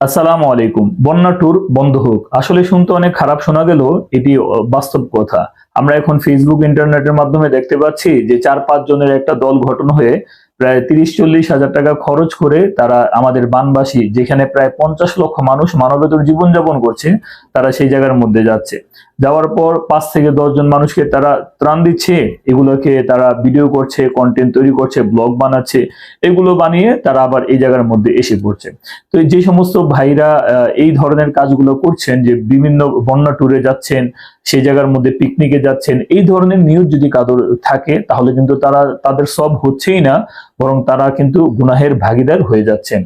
আসসালামু আলাইকুম। বন্যা ট্যুর বন্ধ হোক। আসলে শুনতে অনেক খারাপ শোনা গেল, এটি বাস্তব কথা। আমরা এখন ফেসবুক ইন্টারনেটের মাধ্যমে দেখতে পাচ্ছি যে চার পাঁচ জনের একটা দল গঠন হয়ে প্রায় তিরিশ চল্লিশ হাজার টাকা খরচ করে তারা আমাদের বানবাসী, যেখানে প্রায় পঞ্চাশ লক্ষ মানুষ মানবেতর জীবনযাপন করছে, তারা সেই জায়গার মধ্যে যাচ্ছে। যাওয়ার পর পাঁচ থেকে দশ জন মানুষকে তারা ত্রাণ দিচ্ছে, এগুলোকে তারা ভিডিও করছে কন্টেন্ট তৈরি করছে ব্লগ বানাচ্ছে, এগুলো বানিয়ে তারা আবার এই জায়গার মধ্যে এসে পড়ছে। তো যে সমস্ত ভাইরা এই ধরনের কাজগুলো করছেন, যে বিভিন্ন বন্যা ট্যুরে যাচ্ছেন, সেই জায়গার মধ্যে পিকনিকে যাচ্ছেন, এই ধরনের নিউজ যদি কাদর থাকে, তাহলে কিন্তু তারা, তাদের সব হচ্ছেই না, বরং তারা কিন্তু গুনাহের ভাগিদার হয়ে যাচ্ছেন।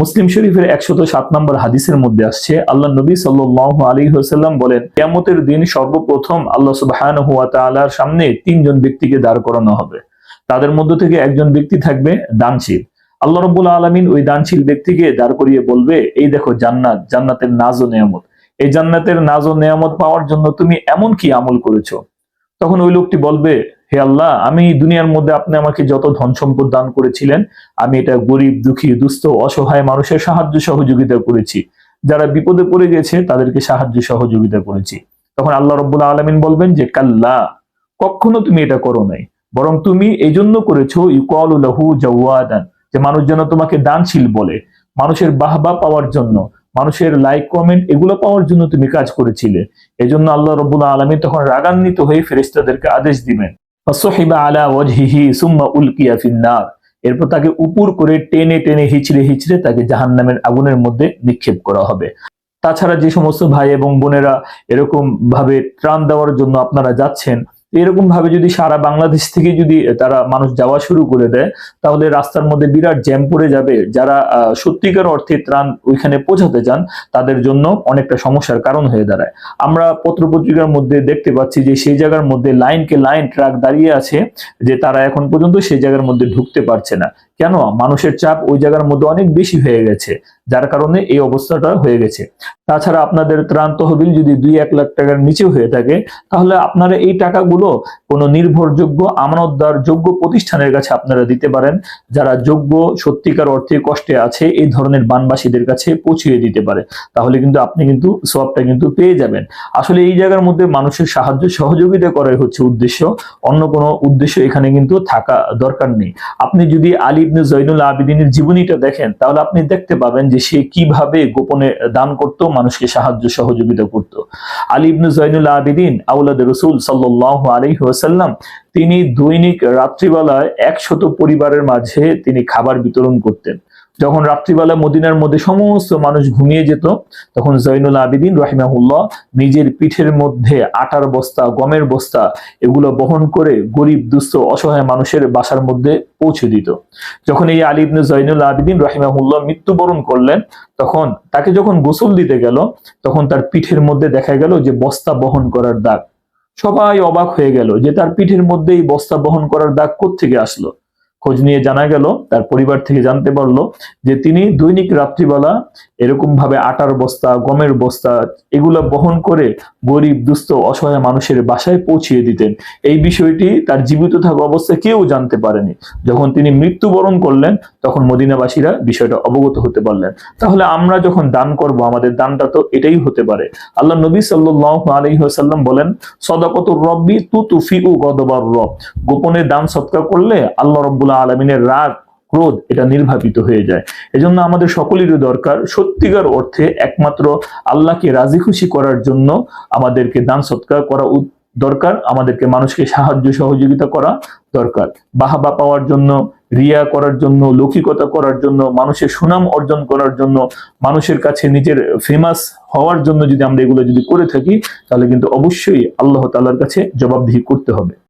মুসলিম শরীফের একশত সাত নম্বর হাদিসের মধ্যে আসছে, আল্লাহ নবী সাল্লাহ আলী হাসাল্লাম বলেন কেমতের দিন সর্বপ্রথম আল্লাহ সুবাহান হুয়া তালার সামনে তিনজন ব্যক্তিকে দাঁড় করানো হবে। তাদের মধ্য থেকে একজন ব্যক্তি থাকবে দানশীল। আল্লাহ রব্বুল আলমিন ওই দানশীল ব্যক্তিকে দাঁড় করিয়ে বলবে, এই দেখো জান্নাত, জান্নাতের নাজ ও নেয়ামত। এই জান্নাতের নাজ ও নেয়ামত পাওয়ার জন্য তুমি এমন কি আমল করেছ? তখন ওই লোকটি বলবে হে আল্লাহ, আমি দুনিয়ার মধ্যে আপনি আমাকে যত ধন সম্পদ দান করেছিলেন, আমি এটা গরিব, দুঃখী, দুস্থ, অসহায় মানুষের সাহায্য সহযোগিতা করেছি। যারা বিপদে পড়ে গেছে, তাদেরকে সাহায্য সহযোগিতা করেছি। তখন আল্লাহ রব্বুল আলমিন বলবেন যে, কাল্লা, কখনো তুমি এটা করো নাই। বরং তুমি এই জন্য করেছ ইকল লাহু জাওয়াদান, যে মানুষ যেন তোমাকে দানশীল বলে। মানুষের বাহবা পাওয়ার জন্য, মানুষের লাইক, কমেন্ট, এগুলো পাওয়ার জন্য তুমি কাজ করেছিলে। এই জন্য আল্লাহ রব্বুল আলমী তখন রাগান্বিত হয়ে ফেরেস্তাদেরকে আদেশ দিবেন। ফাসহিবা আলা ওয়াজহিহি সুম্মা উলকিয়া ফিন্নার। এরপর তাকে উপর করে টেনে টেনে হিচড়ে হিচড়ে তাকে জাহান্নামের আগুনের মধ্যে নিক্ষেপ করা হবে। তাছাড়া যে সমস্ত ভাই এবং বোনেরা এরকম ভাবে ত্রাণ দেওয়ার জন্য আপনারা যাচ্ছেন এরকম ভাবে যদি সারা বাংলাদেশ থেকে যদি তারা মানুষ যাওয়া শুরু করে দেয়, তাহলে রাস্তার মধ্যে বিরাট জ্যাম পড়ে যাবে। যারা সত্যিকার অর্থে ত্রাণ ওইখানে পৌঁছাতে চান, তাদের জন্য অনেকটা সমস্যার কারণ হয়ে দাঁড়ায়। আমরা পত্রপত্রিকার মধ্যে দেখতে পাচ্ছি যে সেই জায়গার মধ্যে লাইনকে লাইন ট্রাক দাঁড়িয়ে আছে, যে তারা এখন পর্যন্ত সেই জায়গার মধ্যে ঢুকতে পারছে না। কেন? মানুষের চাপ ওই জায়গার মধ্যে অনেক বেশি হয়ে গেছে, যার কারণে এই অবস্থাটা হয়ে গেছে। তাছাড়া আপনাদের ত্রাণ তহবিল যদি দুই এক লাখ টাকার নিচে হয়ে থাকে, তাহলে আপনারা এই টাকাগুলো কোনো নির্ভরযোগ্য আমানতদার যোগ্য প্রতিষ্ঠানের কাছে আপনারা দিতে পারেন, যারা যোগ্য, সত্যিকার অর্থে কষ্টে আছে, এই ধরনের বানবাসীদের কাছে পৌঁছিয়ে দিতে পারে। তাহলে কিন্তু আপনি কিন্তু সবটা কিন্তু পেয়ে যাবেন। আসলে এই জায়গার মধ্যে মানুষের সাহায্য সহযোগিতা করাই হচ্ছে উদ্দেশ্য, অন্য কোনো উদ্দেশ্য এখানে কিন্তু থাকা দরকার নেই। আপনি যদি আলী ইবনে জৈনুল আবিদিনের জীবনীটা দেখেন, তাহলে আপনি দেখতে পাবেন যে সে কীভাবে গোপনে দান করত, মানুষকে সাহায্য সহযোগিতা করত। আলী ইবনে জৈনুল আবিদিন আউলাদ রসুল সাল্লাহ আলাইহি ওয়াসাল্লাম, তিনি দৈনিক রাত্রিবেলায় একশত পরিবারের মাঝে তিনি খাবার বিতরণ করতেন। যখন রাত্রিবেলা মদিনার মধ্যে সমস্ত মানুষ ঘুমিয়ে যেত, তখন জৈনুল আবিদিন রাহিমাহুল্লাহ নিজের পিঠের মধ্যে আটার বস্তা, গমের বস্তা এগুলো বহন করে গরিব, দুস্থ, অসহায় মানুষের বাসার মধ্যে পৌঁছে দিত। যখন এই আলী ইবনে জৈনুল আবিদিন রাহিমাহুল্লাহ মৃত্যুবরণ করলেন, তখন তাকে যখন গোসল দিতে গেল, তখন তার পিঠের মধ্যে দেখা গেল যে বস্তা বহন করার দাগ। সবাই অবাক হয়ে গেল যে তার পিঠের মধ্যে এই বস্তা বহন করার দাগ থেকে আসলো? খোঁজ নিয়ে জানা গেল, তার পরিবার থেকে জানতে পারল যে তিনি দৈনিক রাত্রিবেলা এরকম ভাবে আটার বস্তা, গমের বস্তা এগুলা বহন করে গরিব, দুস্থ, অসহায় মানুষের বাসায় পৌঁছিয়ে দিতেন। এই বিষয়টি তার জীবিত থাকা অবস্থায় কেউ জানতে পারেনি। যখন তিনি মৃত্যুবরণ করলেন, তখন মদিনাবাসীরা বিষয়টা অবগত হতে পারলেন। তাহলে আমরা যখন দান করব, আমাদের দানটা তো এটাই হতে পারে। আল্লাহ নবী সাল্লাহ আলহিহাসাল্লাম বলেন, সদাকতুর রব্বি তু তুফি ও গদবার রব। গোপনে দান সৎকার করলে আল্লাহ রব্বুল্লাহ আলমিনের রাগ, ক্রোধ, এটা নির্বাপিত হয়ে যায়। এজন্য আমাদের সকলেরই দরকার সত্যিকার অর্থে একমাত্র আল্লাহকে রাজি খুশি করার জন্য আমাদেরকে দান সৎকার করা দরকার, আমাদেরকে মানুষকে সাহায্য সহযোগিতা করা দরকার। বাহাবা পাওয়ার জন্য, রিয়া করার জন্য, লৌকিকতা করার জন্য, মানুষের সুনাম অর্জন করার জন্য, মানুষের কাছে নিজের ফেমাস হওয়ার জন্য যদি আমরা এগুলো যদি করে থাকি, তাহলে কিন্তু অবশ্যই আল্লাহ তাআলার কাছে জবাবদিহি করতে হবে।